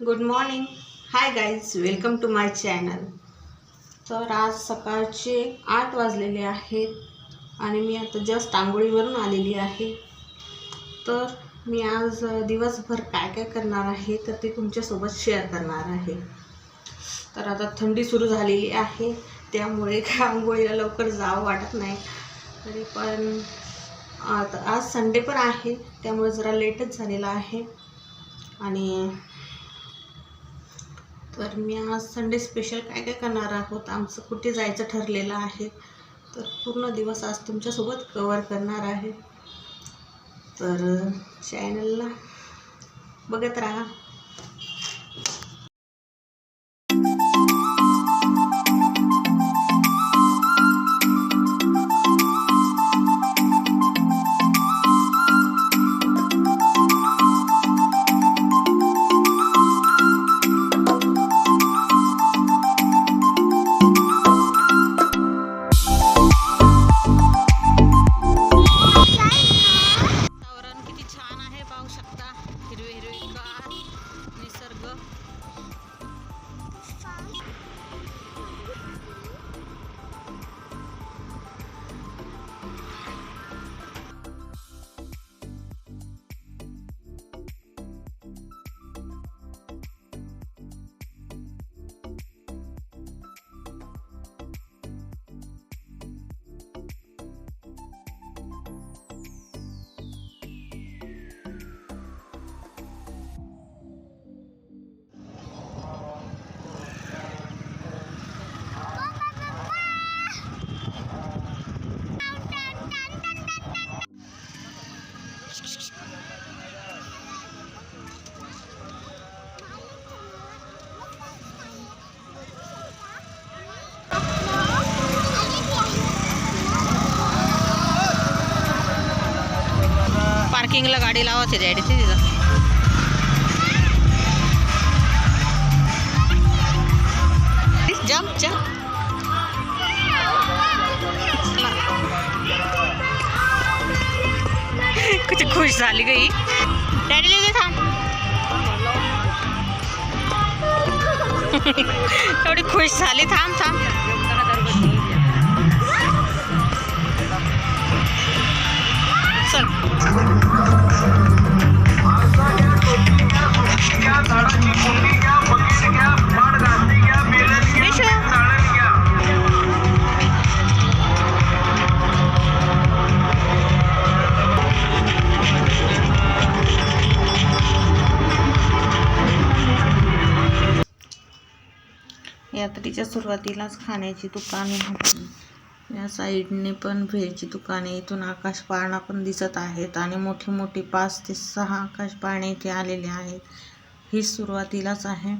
Good morning hi guys welcome to my channel तर आज सकाळचे आठ वाजलेले आहेत आणि मी आता जस्ट आंघोळीवरून आलेली आहे. तर मी आज दिवसभर काय काय करणार आहे तर ते तुमच्यासोबत शेअर करणार आहे. तर आता थंडी सुरू झालेली आहे त्यामुळे काय आंघोळीला लवकर जावं वाटत नाही. तरी पण आता आज संडे पण आहे त्यामुळे जरा लेटच झालेला आहे. आणि तर मी आज संडे स्पेशल काय काय करणार आहोत? आमचं कुठे जायचं ठरलेलं आहे? तर पूर्ण दिवस आज तुमच्यासोबत कवर करणार आहे. तर चॅनलला बघत राहा. पार्किंगला गाडी लावायची डॅडीची तिथं. जम्प जम्प किती खुश झाली गई डॅडी लिहिले थांब. एवढी खुश झाली थांब थांब. चल. यात्रेच्या सुरुवातीलाच खाण्याची दुकाने होती. या साईडने पण भेळची दुकाने इथून आकाश पाळणा पण दिसत आहेत आणि मोठी मोठी पाच ते सहा आकाश पाळणे इथे आलेले आहेत. ही सुरुवातीलाच आहे.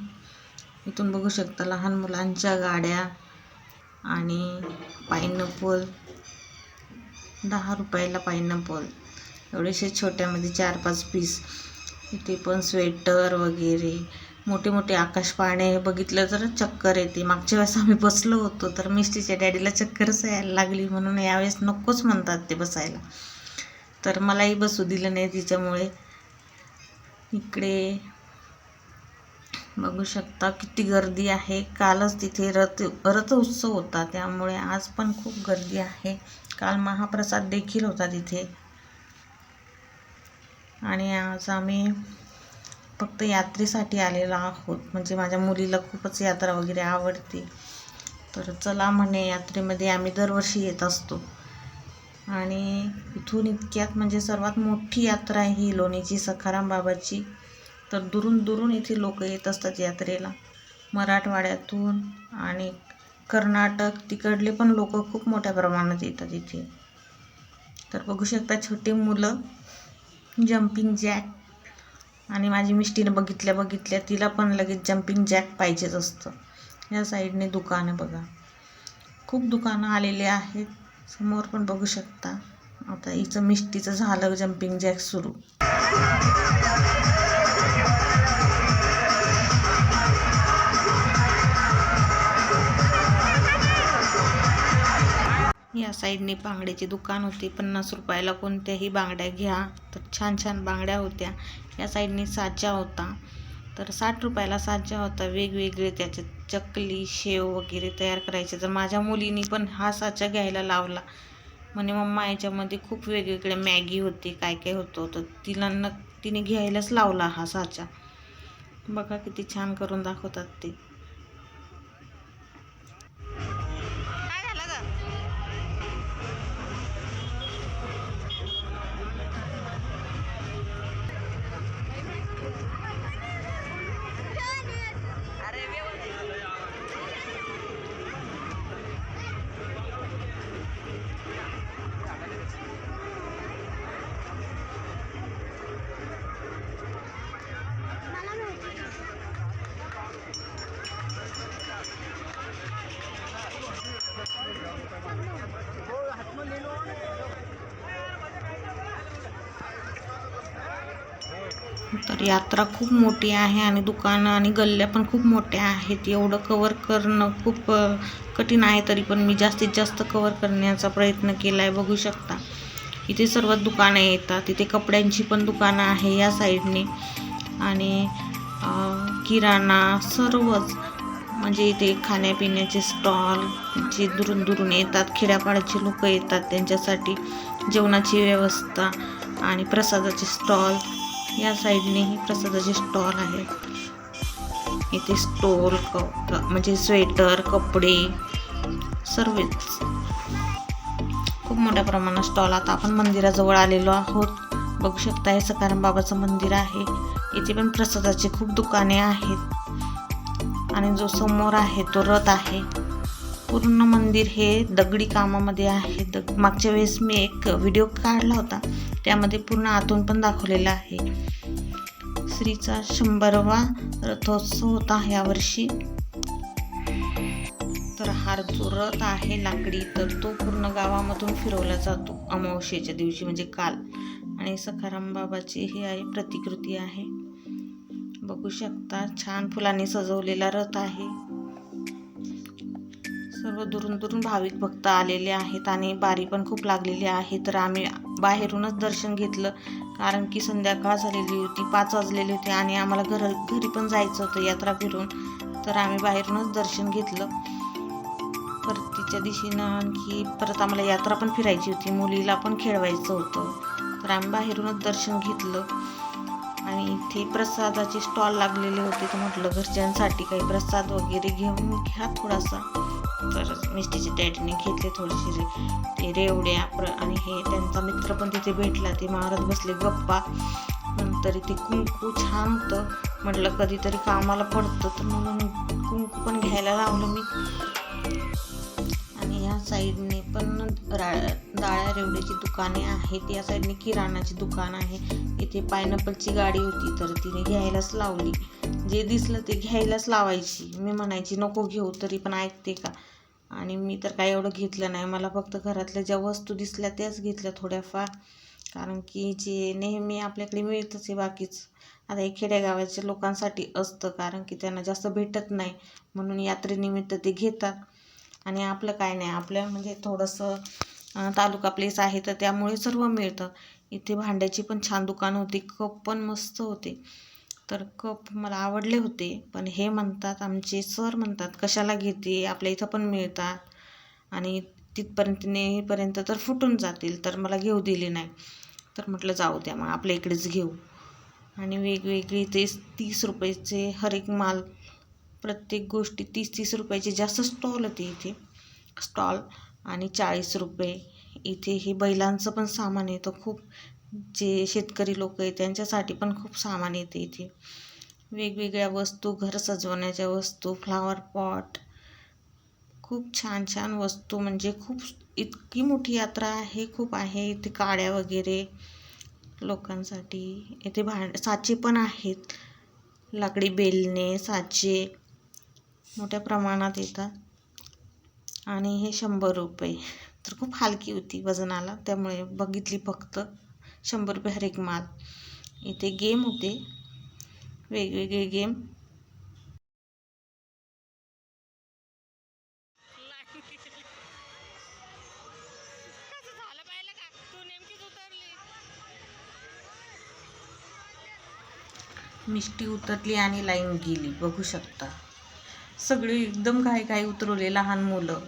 इथून बघू शकता लहान मुलांच्या गाड्या आणि पायनॅपल. दहा रुपयाला पायनॅपल. एवढेसे छोट्यामध्ये चार पाच पीस. इथे पण स्वेटर वगैरे. मोठे मोठे आकाश हे बघितलं तर चक्कर येते. मागच्या वेळेस आम्ही बसलो होतो तर मिस्टीच्या डॅडीला चक्करच यायला लागली म्हणून यावेळेस नकोच म्हणतात ते बसायला. तर मलाही बसू दिलं नाही तिच्यामुळे. इकडे बघू शकता किती गर्दी आहे. कालच तिथे रथ रथ उत्सव होता त्यामुळे आज पण खूप गर्दी आहे. काल महाप्रसाद देखील होता तिथे. आणि आज आम्ही फक्त यात्रेसाठी आलेला आहोत. म्हणजे माझ्या मुलीला खूपच यात्रा वगैरे आवडते. तर चला म्हणे यात्रेमध्ये आम्ही दरवर्षी येत असतो. आणि इथून इतक्यात म्हणजे सर्वात मोठी यात्रा आहे ही लोणीची सखाराम बाबाची. तर दुरून दुरून इथे लोक येत असतात यात्रेला. मराठवाड्यातून आणि कर्नाटक तिकडले पण लोक खूप मोठ्या प्रमाणात येतात इथे. तर बघू शकता छोटी मुलं जम्पिंग जॅक आणि माझी मिष्टीनं बघितल्या बघितल्या तिला पण लगेच जम्पिंग जॅक पाहिजेच असतं. या साईडने दुकानं बघा. खूप दुकानं आलेले आहेत. समोर पण बघू शकता. आता हिचं मिष्टीचं झालं जम्पिंग जॅक सुरू. या साईडने बांगड्याची दुकान होते. पन्नास रुपयाला कोणत्याही बांगड्या घ्या. तर छान छान बांगड्या होत्या. या साईडने साजा होता. तर साठ रुपयाला साजा होता. वेगवेगळे त्याचे चकली शेव वगैरे तयार करायचे. तर माझ्या मुलीनी पण हा साचा घ्यायला लावला. म्हणे मम्मा याच्यामध्ये खूप वेगवेगळे मॅगी होते. काय काय होतं? तर तिला न तिने घ्यायलाच लावला हा साचा बघा किती छान करून दाखवतात ते. तर यात्रा खूप मोठी आहे आणि दुकानं आणि गल्ल्या पण खूप मोठ्या आहेत. एवढं कवर करणं खूप कठीण आहे तरी पण मी जास्तीत जास्त कवर करण्याचा प्रयत्न केला आहे बघू शकता. इथे सर्व दुकानं येतात. इथे कपड्यांची पण दुकानं आहे या साईडने. आणि किराणा सर्वच. म्हणजे इथे खाण्यापिण्याचे स्टॉल जे दुरून दुरून येतात खेड्यापाड्याचे लोक येतात त्यांच्यासाठी. जेवणाची व्यवस्था आणि प्रसादाचे स्टॉल या साईडनेही प्रसादाचे स्टॉल आहेत इथे स्टॉल क म्हणजे स्वेटर कपडे सर्वच. खूप मोठ्या प्रमाणात स्टॉल. आता आपण मंदिराजवळ आलेलो आहोत. बघू शकता हे सकाराम बाबाचं मंदिर आहे. इथे पण प्रसादाचे खूप दुकाने आहेत. आणि जो समोर आहे तो रथ आहे. पूर्ण मंदिर हे दगडी कामामध्ये आहे. दग मागच्या वेळेस मी एक व्हिडिओ काढला होता. त्यामध्ये पूर्ण आतून पण दाखवलेला आहे. केसरीचा शंभरवा रथोत्सव होता यावर्षी तर हा जो रथ आहे लाकडी तर तो पूर्ण गावामधून फिरवला जातो अमावस्येच्या दिवशी म्हणजे काल. आणि सखाराम बाबाची ही आहे प्रतिकृती आहे. बघू शकता छान फुलांनी सजवलेला रथ आहे. सर्व दुरून दुरून भाविक भक्त आलेले आहेत आणि बारी पण खूप लागलेली आहे. तर आम्ही बाहेरूनच दर्शन घेतलं. कारण की संध्याकाळ झालेली होती पाच वाजलेली होती आणि आम्हाला घर घरी पण जायचं होतं यात्रा फिरून. तर आम्ही बाहेरूनच दर्शन घेतलं. परतीच्या दिशेनं आणखी परत आम्हाला यात्रा पण फिरायची होती. मुलीला पण खेळवायचं होतं. तर आम्ही बाहेरूनच दर्शन घेतलं. आणि इथे प्रसादाचे स्टॉल लागलेले होते. तर म्हटलं घरच्यांसाठी काही प्रसाद वगैरे घेऊन घ्या थोडासा. तर मिस्टीच्या डॅडीने घेतले थोडेसे रे- ते रेवड्या प्र आणि हे त्यांचा मित्र पण तिथे भेटला. ते मारत बसले गप्पा. नंतर इथे कुंकू छान होतं. म्हटलं कधीतरी कामाला पडतं. तर म्हणून कुंकू पण घ्यायला लावलं मी. साईडने पण रा डाळ्या रेवड्याची दुकाने आहेत. या साईडने किराणाची दुकान आहे. इथे पायनॅपलची गाडी होती तर तिने घ्यायलाच लावली. जे दिसलं ते घ्यायलाच लावायची. मी म्हणायची नको घेऊ तरी पण ऐकते का? आणि मी तर काय एवढं घेतलं नाही. मला फक्त घरातल्या ज्या वस्तू दिसल्या त्याच घेतल्या थोड्याफार. कारण की जे नेहमी आपल्याकडे मिळतच आहे बाकीच. आता हे खेडेगावाच्या लोकांसाठी असतं कारण की त्यांना जास्त भेटत नाही. म्हणून यात्रेनिमित्त ते घेतात. आणि आपलं काय नाही आपलं म्हणजे थोडंसं तालुका प्लेस आहे तर त्यामुळे सर्व मिळतं. इथे भांड्याची पण छान दुकान होती कप पण मस्त होते. तर कप मला आवडले होते पण हे म्हणतात आमचे सर म्हणतात कशाला घेते? आपल्या इथं पण मिळतात. आणि तिथपर्यंत नेईपर्यंत तर फुटून जातील तर मला घेऊ दिले नाही. तर म्हटलं जाऊ द्या मग आपल्या इकडेच घेऊ. आणि वेगवेगळी ते तीस रुपयाचे हर एक माल प्रत्येक गोष्टी तीस तीस रुपयाचे जास्त स्टॉल होते इथे. स्टॉल आणि चाळीस रुपये. इथे हे बैलांचं पण सामान येतं खूप जे शेतकरी लोक आहे त्यांच्यासाठी पण खूप सामान येते इथे. वेगवेगळ्या वस्तू घर सजवण्याच्या वस्तू फ्लावर पॉट खूप छान छान वस्तू म्हणजे खूप इतकी मोठी यात्रा आहे खूप आहे. इथे काड्या वगैरे लोकांसाठी. इथे भांड साचे पण आहेत. लाकडी बेलणे साचे. मोठ्या प्रमाणात येतात. आणि हे शंभर रुपये. तर खूप हलकी होती वजनाला. त्यामुळे बघितली फक्त. शंभर रुपये हर एक माल. इथे गेम होते. वेगवेगळे गेम मिष्टी उतरली आणि लाईन गेली. बघू शकता. सगळे एकदम घाई घाई उतरवले लहान मुलं.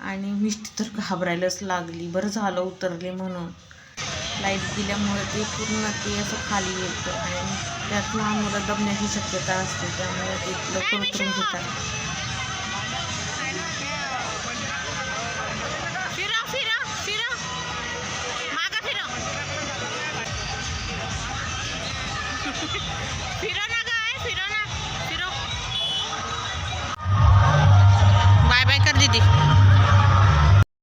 आणि मिष्टी तर घाबरायलाच लागली. बरं झालं उतरले म्हणून. लाइट गेल्यामुळे ते पूर्ण ते असं खाली येतं. आणि त्यात लहान मुलं दबण्याची शक्यता असते त्यामुळे ते लवकर उतरून घेतात.